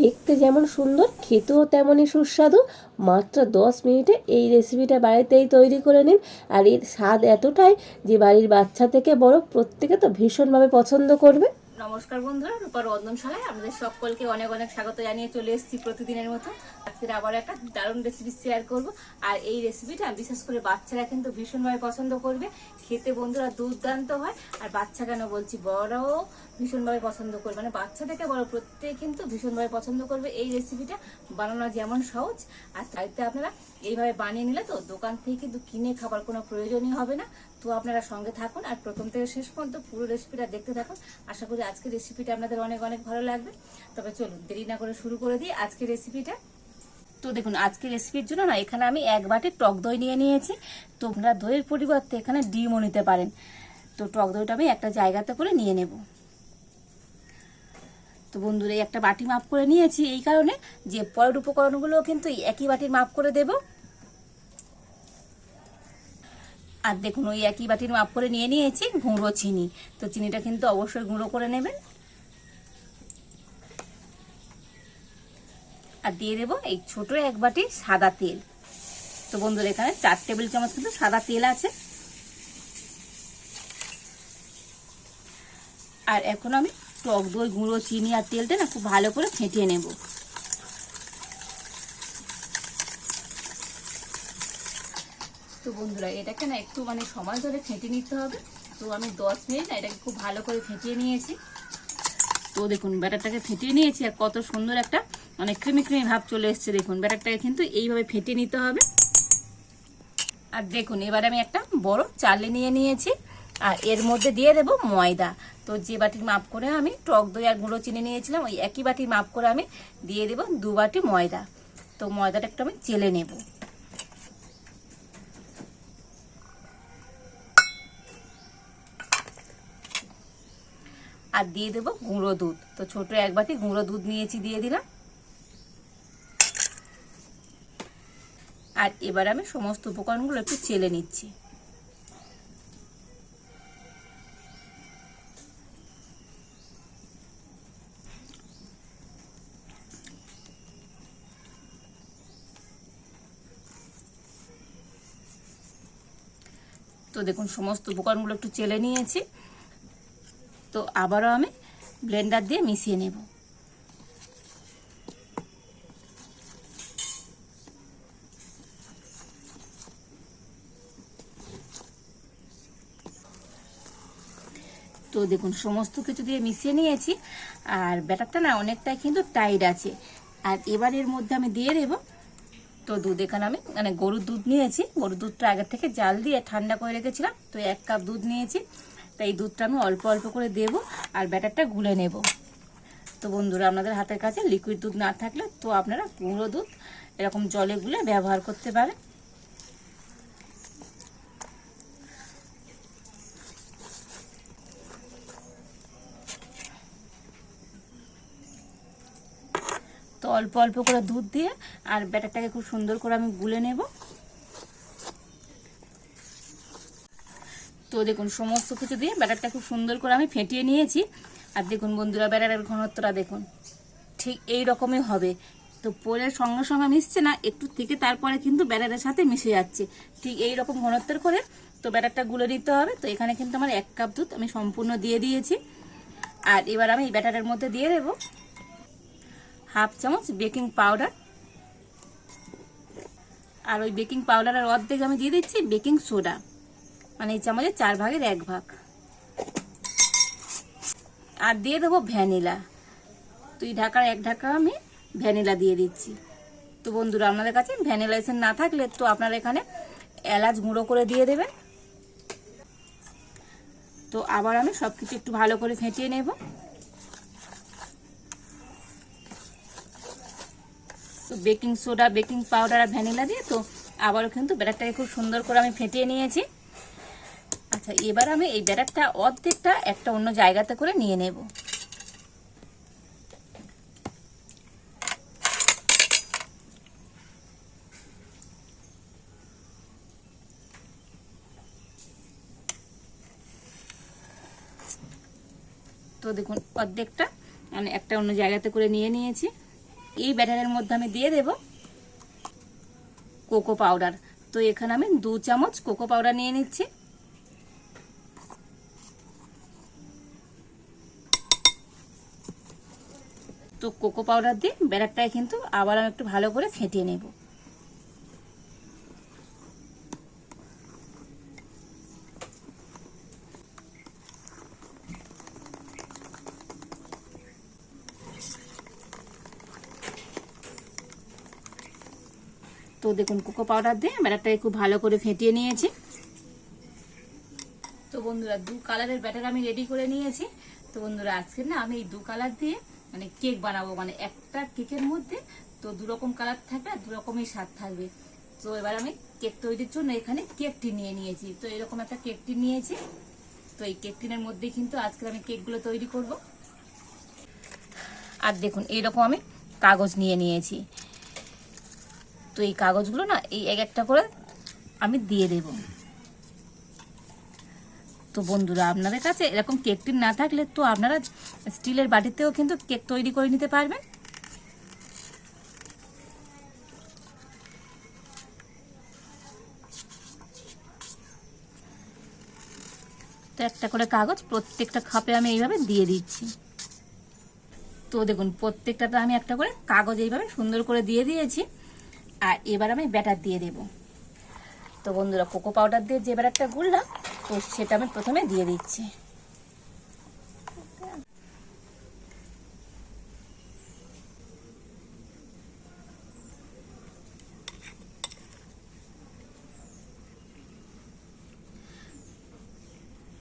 দেখতে যেমন সুন্দর, খেতেও তেমনই সুস্বাদু। মাত্র দশ মিনিটে এই রেসিপিটা বাড়িতেই তৈরি করে নিন। আর এর স্বাদ এতটাই যে বাড়ির বাচ্চা থেকে বড় প্রত্যেকে তো ভীষণভাবে পছন্দ করবে। নমস্কার বন্ধুরা রূপার রন্ধনশালায় আপনাদের সকলকে অনেক অনেক স্বাগত জানিয়ে চলে এসেছি প্রতিদিনের মতো। আজকে আবার একটা দারুণ রেসিপি শেয়ার করব। আর এই রেসিপিটা বিশেষ করে বাচ্চারা কিন্তু ভীষণভাবে পছন্দ করবে। খেতে বন্ধুরা দুর্দান্ত হয়। আর বাচ্চা কেন বলছি বড়ও ভীষণভাবে পছন্দ করবে। মানে বাচ্চা থেকে বড় প্রত্যেকে কিন্তু ভীষণভাবে পছন্দ করবে এই রেসিপিটা বানানো যেমন সহজ। আর বাড়িতে আপনারা এইভাবে বানিয়ে নিলে তো দোকান থেকে কিন্তু কিনে খাবার কোনো প্রয়োজনই হবে না। তো আপনারা সঙ্গে থাকুন আর প্রথম থেকে শেষ পর্যন্ত পুরো রেসিপিটা দেখতে থাকুন। আশা করি আজকের রেসিপিটা আপনাদের অনেক অনেক ভালো লাগবে। তবে চলুন, দেরি না করে শুরু করে দিই আজকের রেসিপিটা তো দেখুন, আজকের রেসিপির জন্য না, এখানে আমি এক বাটি টক দই নিয়ে নিয়েছি। তো আপনারা দইয়ের পরিবর্তে এখানে ডিমও নিতে পারেন। তো টক দইটা আমি একটা জায়গাতে করে নিয়ে নেব। তো বন্ধুরা, এই একটা বাটি মাপ করে নিয়েছি। এই কারণে যে পরের উপকরণগুলো কিন্তু একই বাটির মাপ করে দেব। আর দেখুন, ওই একই বাটির মাপ করে নিয়ে নিয়েছি, গুঁড়ো চিনি। তো চিনিটা কিন্তু অবশ্যই গুঁড়ো করে নেবেন। আর দিয়ে দেবো এই ছোট এক বাটি সাদা তেল। তো বন্ধুরা, এখানে চার টেবিল চামচ কিন্তু সাদা তেল আছে। আর এখন আমি টক দই, গুঁড়ো, চিনি আর তেলটা না খুব ভালো করে ফেটিয়ে নেব। তো বন্ধুরা, এটাকে না একটু মানে সময় ধরে ফেটে নিতে হবে। তো আমি দশ মিনিট না এটাকে খুব ভালো করে ফেটিয়ে নিয়েছি। তো দেখুন, ব্যাটারটাকে ফেটিয়ে নিয়েছি আর কত সুন্দর একটা মানে ক্রিমি ক্রিমি ভাব চলে এসছে। দেখুন, ব্যাটারটাকে কিন্তু এইভাবে ফেটিয়ে নিতে হবে। আর দেখুন, এবার আমি একটা বড় চালে নিয়ে নিয়েছি আর এর মধ্যে দিয়ে দেব ময়দা। তো যে বাটির মাপ করে আমি টক দই আর গুঁড়ো চিনি নিয়েছিলাম, ওই একই বাটির মাপ করে আমি দিয়ে দেব দু বাটি ময়দা। তো ময়দাটা একটু আমি চেলে নেব। আর দিয়ে দেব গুঁড়ো দুধ। তো ছোট এক বাটি গুঁড়ো দুধ নিয়েছি, দিয়ে দিলাম। আর এবার আমি সমস্ত উপকরণগুলো একটু চেলে নিচ্ছি। তো দেখুন, সমস্ত উপকরণগুলো একটু চেলে নিয়েছি। তো আবারও আমি ব্লেন্ডার দিয়ে মিশিয়ে নেব। তো দেখুন, সমস্ত কিছু দিয়ে মিশিয়ে নিয়েছি, আর ব্যাটারটা না অনেকটাই কিন্তু টাইট আছে। আর এবার এর মধ্যে আমি দিয়ে দেবো, তো দুধ এখানে আমি মানে গরুর দুধ নিয়েছি। গরুর দুধটা আগের থেকে জাল দিয়ে ঠান্ডা করে রেখেছিলাম, তো এক কাপ দুধ নিয়েছি। তাই এই দুধটা আমি অল্প অল্প করে দেব আর ব্যাটারটা গুলে নেব। তো বন্ধুরা, আপনাদের হাতের কাছে লিকুইড দুধ না থাকলে তো আপনারা গুঁড়ো দুধ এরকম জলে গুলে ব্যবহার করতে পারেন। তো অল্প অল্প করে দুধ দিয়ে আর ব্যাটারটাকে খুব সুন্দর করে আমি গুলে নেব। তো দেখুন, সমস্ত কিছু দিয়ে ব্যাটারটা খুব সুন্দর করে আমি ফেটিয়ে নিয়েছি। আর দেখুন বন্ধুরা, ব্যাটারের ঘনত্বটা দেখুন, ঠিক এই রকমই হবে। তো পোলের সঙ্গে সঙ্গে মিশছে না, একটু থেকে তারপরে কিন্তু ব্যাটারের সাথে মিশে যাচ্ছে। ঠিক এই রকম ঘনত্বের করে তো ব্যাটারটা গুলে নিতে হবে। তো এখানে কিন্তু আমার এক কাপ দুধ আমি সম্পূর্ণ দিয়ে দিয়েছি। আর এবার আমি এই ব্যাটারের মধ্যে দিয়ে দেবো হাফ চামচ বেকিং পাউডার। আর ওই বেকিং পাউডারের অর্ধেক আমি দিয়ে দিচ্ছি বেকিং সোডা। মানে এই চামচের চার ভাগের এক ভাগ। আর দিয়ে দেবো ভ্যানিলা। তুই ঢাকার এক ঢাকা আমি ভ্যানিলা দিয়ে দিচ্ছি। তো বন্ধুরা, আপনাদের কাছে ভ্যানিলা এসেন না থাকলে তো আপনারা এখানে এলাচ গুঁড়ো করে দিয়ে দেবেন। তো আবার আমি সব কিছু একটু ভালো করে ফেটিয়ে নেব। তো বেকিং সোডা, বেকিং পাউডার আর ভ্যানিলা দিয়ে তো আবারও কিন্তু ব্যাটারটাকে খুব সুন্দর করে আমি ফেটিয়ে নিয়েছি। আচ্ছা এবার আমি এই ব্যাটারটা অর্ধেকটা একটা অন্য জায়গাতে করে নিয়ে নেব। তো দেখুন, অর্ধেকটা মানে একটা অন্য জায়গাতে করে নিয়ে নিয়েছি। এই ব্যাটারের মধ্যে আমি দিয়ে দেব কোকো পাউডার। তো এখানে আমি দু চামচ কোকো পাউডার নিয়ে নিচ্ছি। তো কোকো পাউডার দিয়ে ব্যাটারটাকে কিন্তু আবার আমি একটু ভালো করে ফেটিয়ে নেব। তো দেখুন কোকো পাউডার দিয়ে ব্যাটারটাকে খুব ভালো করে ফেটিয়ে নিয়েছি। তো বন্ধুরা, দু কালারের ব্যাটার আমি রেডি করে নিয়েছি। তো বন্ধুরা, আজকে না আমি এই দু কালার দিয়ে মানে কেক বানাবো মানে একটা কেকের মধ্যে তো দু রকম কালার থাকবে আর দু রকমই স্বাদ থাকবে। তো এবার আমি কেক তৈরির জন্য এখানে কেক টিন নিয়ে নিয়েছি। তো এরকম একটা কেক টিন নিয়েছি। তো এই কেক টিনের মধ্যে কিন্তু আজকে আমি কেকগুলো তৈরি করব। আর দেখুন, এইরকম আমি কাগজ নিয়ে নিয়েছি। তো এই কাগজগুলো না, এই এক একটা করে আমি দিয়ে দেব। তো বন্ধুরা, আপনাদের কাছে এরকম কেক টিন না থাকলে তো আপনারা স্টিলের বাটিতেও কিন্তু কেক তৈরি করে নিতে পারবেন। তো একটা করে কাগজ, প্রত্যেকটা খাপে আমি এইভাবে দিয়ে দিচ্ছি। তো দেখুন প্রত্যেকটাতে আমি একটা করে কাগজ এইভাবে সুন্দর করে দিয়ে দিয়েছি। আর এবার আমি ব্যাটার দিয়ে দেব। তো বন্ধুরা, কোকো পাউডার দিয়ে যে ব্যাটারটা গুললাম তো সেটা আমি প্রথমে দিয়ে দিচ্ছি।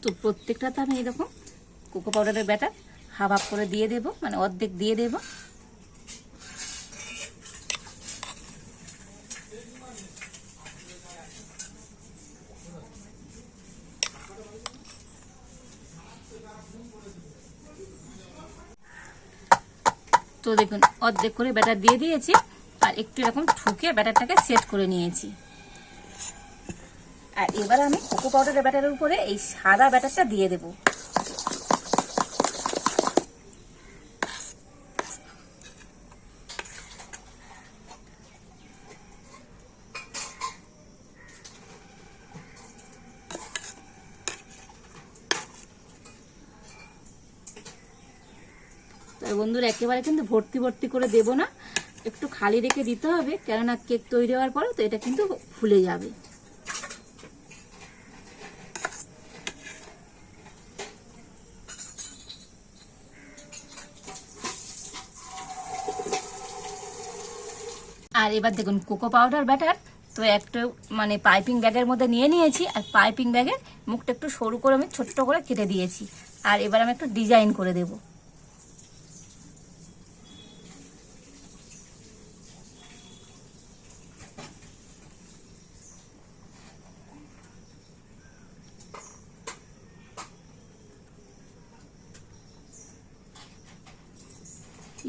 তো প্রত্যেকটাতে আমি এরকম কোকো পাউডারের ব্যাটার হাফ হাফ করে দিয়ে দেব মানে অর্ধেক দিয়ে দেব তো দেখুন অর্ধেক করে ব্যাটার দিয়ে দিয়েছি আর একটু এরকম ঠুকে ব্যাটারটাকে সেট করে নিয়েছি। আর এবার আমি কোকো পাউডারের ব্যাটারের উপরে এই সাদা ব্যাটারটা দিয়ে দেব। বন্ধুরা, একেবারে কিন্তু ভর্তি ভর্তি করে দেব না। একটু খালি রেখে দিতে হবে, কেননা কেক তৈরি হওয়ার পরে তো এটা কিন্তু ফুলে যাবে। আর এবার দেখুন, কোকো পাউডার ব্যাটার। তো একটু মানে পাইপিং ব্যাগের মধ্যে নিয়ে নিয়েছি, আর পাইপিং ব্যাগের মুখটা একটু সরু করে আমি ছোট্ট করে কেটে দিয়েছি। আর এবার আমি একটু ডিজাইন করে দেবো।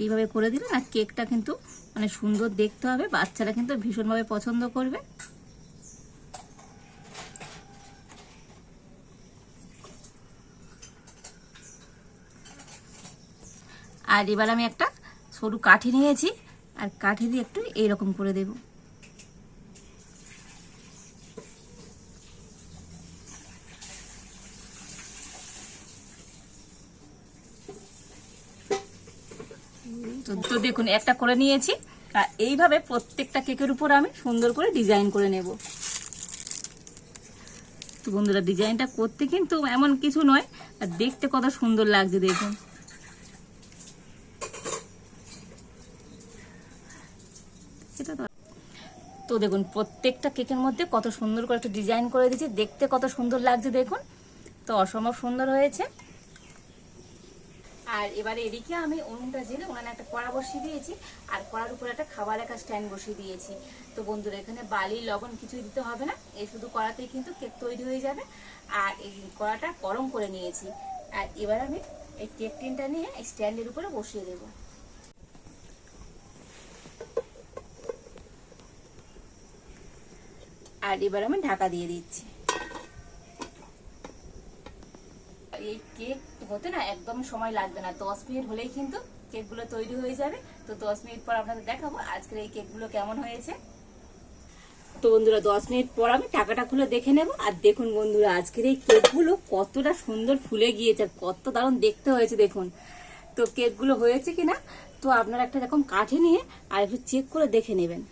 এইভাবে করে দিলে না কেকটা কিন্তু মানে সুন্দর দেখতে হবে। বাচ্চারা কিন্তু ভীষণভাবে পছন্দ করবে। আর এবার আমি একটা সরু কাঠি নিয়েছি। আর কাঠি দিয়ে একটু এইরকম করে দেব। তো দেখুন, একটা করে নিয়েছি। আর এইভাবে প্রত্যেকটা কেকের উপর আমি সুন্দর করে ডিজাইন করে নেব। তো বন্ধুরা, ডিজাইনটা করতে কিন্তু এমন কিছু নয়, আর দেখতে কত সুন্দর লাগছে, দেখুন। তো দেখুন, প্রত্যেকটা কেকের মধ্যে কত সুন্দর করে একটা ডিজাইন করে দিয়েছি। দেখতে কত সুন্দর লাগছে, দেখুন। তো অসম্ভব সুন্দর হয়েছে। আর এবারে এদিকে আমি উনুনটা জেলে উনানে একটা কড়া বসিয়ে দিয়েছি, আর কড়ার উপরে একটা খাবার রাখা স্ট্যান্ড বসিয়ে দিয়েছি। তো বন্ধুরা, এখানে বালি লবণ কিছুই দিতে হবে না, এই শুধু কড়াতেই কিন্তু কেক তৈরি হয়ে যাবে। আর এই কড়াটা গরম করে নিয়েছি। আর এবার আমি এই কেক টিনটা নিয়ে এই স্ট্যান্ডের উপরে বসিয়ে দেবো। আর এবার আমি ঢাকা দিয়ে দিচ্ছি। এই কেক হতে না একদম সময় লাগবে না। দশ মিনিট হলেই কিন্তু কেকগুলো তৈরি হয়ে যাবে। তো দশ মিনিট পর আপনাদের দেখাবো আজকের এই কেকগুলো কেমন হয়েছে। তো বন্ধুরা, দশ মিনিট পর আমি টাকাটা খুলে দেখে নেব। আর দেখুন বন্ধুরা, আজকের এই কেকগুলো কতটা সুন্দর ফুলে গিয়েছে কত দারুণ দেখতে হয়েছে দেখুন। তো কেকগুলো হয়েছে কিনা, তো আপনারা একটা এরকম কাঠে নিয়ে আর একটু চেক করে দেখে নেবেন।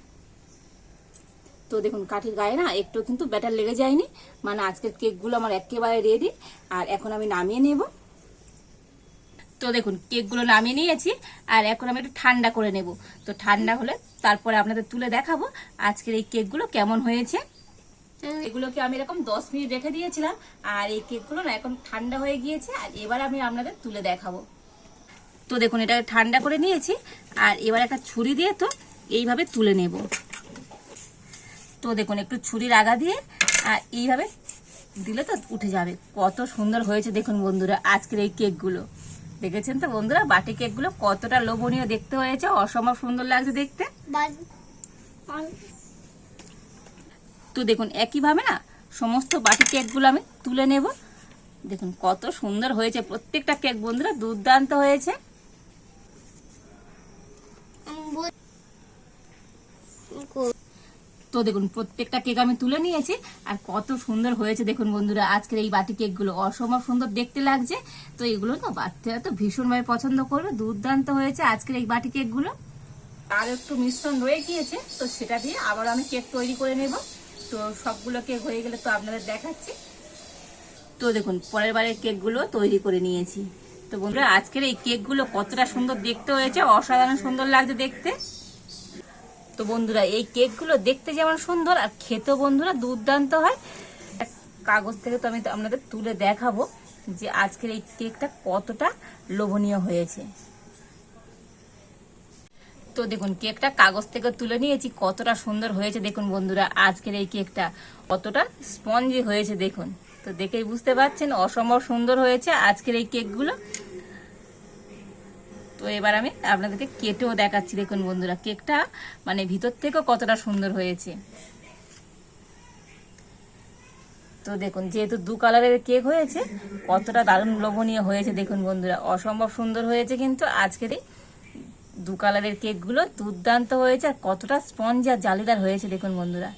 তো দেখুন কাঠির গায়ে না একটু কিন্তু ব্যাটার লেগে যায়নি। মানে আজকের কেকগুলো আমার একেবারে রেডি আর এখন আমি নামিয়ে নেব। তো দেখুন, কেকগুলো নামিয়ে নিয়েছি। আর এখন আমি একটু ঠান্ডা করে নেব। তো ঠান্ডা হলে তারপরে আপনাদের তুলে দেখাবো আজকের এই কেকগুলো কেমন হয়েছে। এগুলোকে আমি এরকম দশ মিনিট রেখে দিয়েছিলাম। আর এই কেকগুলো না এখন ঠান্ডা হয়ে গিয়েছে। আর এবার আমি আপনাদের তুলে দেখাবো। তো দেখুন, এটা ঠান্ডা করে নিয়েছি। আর এবার একটা ছুরি দিয়ে তো এইভাবে তুলে নেব। তো দেখুন, একটু ছুরির আগা দিয়ে, আর এইভাবে দিলে তো উঠে যাবে। কত সুন্দর হয়েছে দেখুন বন্ধুরা, আজকের এই কেকগুলো। দেখেছেন তো বন্ধুরা, বাটি কেকগুলো কতটা লোভনীয় দেখতে হয়েছে, অসম্ভব সুন্দর লাগছে দেখতে। তো দেখুন, একইভাবে না সমস্ত বাটি কেকগুলো আমি তুলে নেব। দেখুন, কত সুন্দর হয়েছে, প্রত্যেকটা কেক বন্ধুরা দুর্দান্ত হয়েছে। তো দেখুন, প্রত্যেকটা কেক আমি তুলে নিয়েছি, আর কত সুন্দর হয়েছে দেখুন বন্ধুরা, আজকের এই বাটি কেকগুলো অসম্ভব সুন্দর দেখতে লাগছে। তো এগুলো তো বাচ্চারা তো ভীষণভাবে পছন্দ করবে, দুর্দান্ত হয়েছে আজকের এই বাটি কেকগুলো আর একটু মিশ্রণ রয়ে গিয়েছে, তো সেটা দিয়ে আবার আমি কেক তৈরি করে নেব। তো সবগুলো কেক হয়ে গেলে তো আপনাদের দেখাচ্ছি। তো দেখুন, পরের বারের কেকগুলো তৈরি করে নিয়েছি। তো বন্ধুরা, আজকের এই কেকগুলো কতটা সুন্দর দেখতে হয়েছে, অসাধারণ সুন্দর লাগছে দেখতে। তো বন্ধুরা, এই কেকগুলো দেখতে যেমন সুন্দর আর খেতেও বন্ধুরা দুর্দান্ত হয়। কাগজ থেকে তো আমি আপনাদের তুলে দেখাবো যে আজকের এই কেকটা কতটা লোভনীয় হয়েছে। তো দেখুন, কেকটা কাগজ থেকে তুলে নিয়েছি, কতটা সুন্দর হয়েছে দেখুন বন্ধুরা, আজকের এই কেকটা কতটা স্পঞ্জি হয়েছে দেখুন। তো দেখেই বুঝতে পারছেন, অসম্ভব সুন্দর হয়েছে আজকের এই কেকগুলো। তো এবার আমি আপনাদেরকে কেটেও দেখাচ্ছি। দেখুন বন্ধুরা, কেকটা মানে ভিতর থেকেও কতটা সুন্দর হয়েছে। তো দেখুন, যেহেতু দু কালারের কেক হয়েছে, কতটা দারুণ লোভনীয় হয়েছে। দেখুন বন্ধুরা, অসম্ভব সুন্দর হয়েছে কিন্তু আজকের এই দু কালারের কেকগুলো দুর্দান্ত হয়েছে আর কতটা স্পঞ্জ আর জালিদার হয়েছে। দেখুন বন্ধুরা,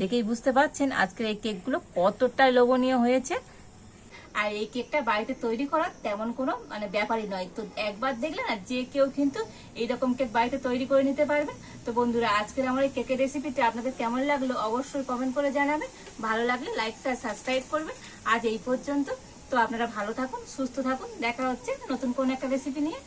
দেখেই বুঝতে পারছেন আজকের এই কেকগুলো কতটাই লোভনীয় হয়েছে। আর এই কেকটা বাড়িতে তৈরি করার তেমন কোনো মানে ব্যাপারই নয়। তো একবার দেখলে না, যে কেউ কিন্তু এইরকম কেক বাড়িতে তৈরি করে নিতে পারবেন তো বন্ধুরা, আজকের আমার এই কেকের রেসিপিটা আপনাদের কেমন লাগল অবশ্যই কমেন্ট করে জানাবেন। ভালো লাগলে লাইক সাবস্ক্রাইব করবেন। আজ এই পর্যন্ত। তো আপনারা ভালো থাকুন, সুস্থ থাকুন। দেখা হচ্ছে নতুন কোন একটা রেসিপি নিয়ে।